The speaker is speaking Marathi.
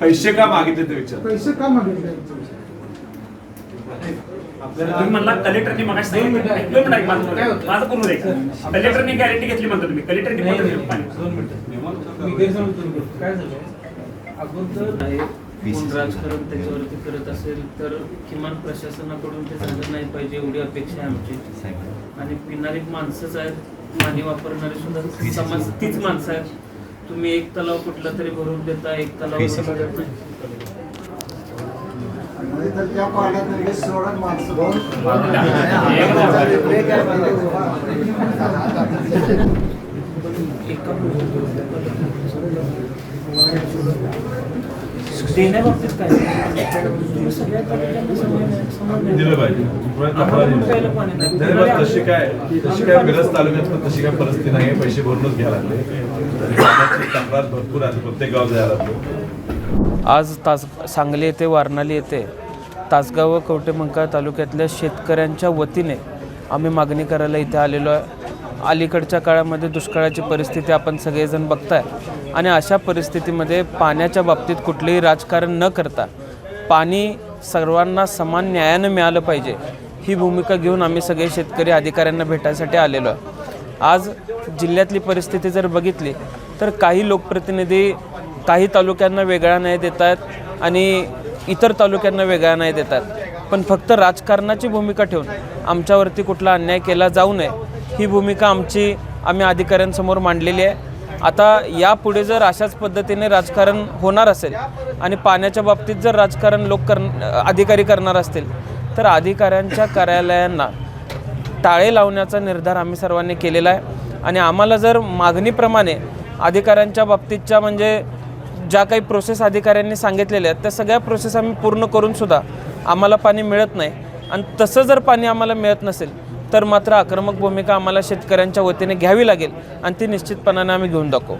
पैसे का मागितले ते विचार? पैसे का मागितले? तुम्ही म्हणला कलेक्टरनी मग माझं पूर्ण कलेक्टरनी गॅरंटी घेतली म्हणतो तुम्ही. कलेक्टरनी. काय झालं? अगोदर त्याच्यावरती करत असेल तर किमान प्रशासनाकडून ते झालं नाही पाहिजे एवढी अपेक्षा आहे आमची. आणि पिणारी माणसंच आहेत. पाणी वापरणारी सुद्धा समाज तीच माणसं आहेत. तुम्ही एक तलाव कुठला तरी भरून देता एक तलाव तर त्या पाण्यात लगेच सोडून माणसं एका देण्याबाबतीत काय सगळ्या दिलं पाहिजे नाही. नाही, तशी काय तशी काय मिरज तालुक्यात पण तशी काय परिस्थिती नाही पैसे भरूनच घ्यायला लागले पाण्याची तक्रार भरपूर आहे प्रत्येक गाव जायला लागतो आज तास सांगली येथे वारणाली येथे तासगाव व कवटेमंका तालुक्यातल्या शेतकऱ्यांच्या वतीने आम्ही मागणी करायला इथे आलेलो आहे अलीकडच्या काळामध्ये दुष्काळाची परिस्थिती आपण सगळेजण बघताय आणि अशा परिस्थितीमध्ये पाण्याच्या बाबतीत कुठलेही राजकारण न करता पाणी सर्वांना समान न्यायानं मिळालं पाहिजे ही भूमिका घेऊन आम्ही सगळे शेतकरी अधिकाऱ्यांना भेटायसाठी आलेलो आहे. आज जिल्ह्यातली परिस्थिती जर बघितली तर काही लोकप्रतिनिधी काही तालुक्यांना वेगळा नाही देत आहेत आणि इतर तालुक्यांना वेगळा नाही देत आहेत. पण फक्त राजकारणाची भूमिका ठेवून आमच्यावरती कुठला अन्याय केला जाऊ नये ही भूमिका आमची आम्ही अधिकाऱ्यांसमोर मांडलेली आहे. आता यापुढे जर अशाच पद्धतीने राजकारण होणार असेल आणि पाण्याच्या बाबतीत जर राजकारण लोक कर अधिकारी करणार असतील तर अधिकाऱ्यांच्या कार्यालयांना टाळे लावण्याचा निर्धार आम्ही सर्वांनी केलेला आहे. आणि आम्हाला जर मागणीप्रमाणे अधिकाऱ्यांच्या बाबतीतच्या म्हणजे ज्या काही प्रोसेस अधिकाऱ्यांनी सांगितलेल्या आहेत त्या सगळ्या प्रोसेस आम्ही पूर्ण करूनसुद्धा आम्हाला पाणी मिळत नाही. आणि तसं जर पाणी आम्हाला मिळत नसेल तर मात्र आक्रमक भूमिका आम्हाला शेतकऱ्यांच्या वतीने घ्यावी लागेल आणि ती निश्चितपणाने आम्ही घेऊन दाखवू.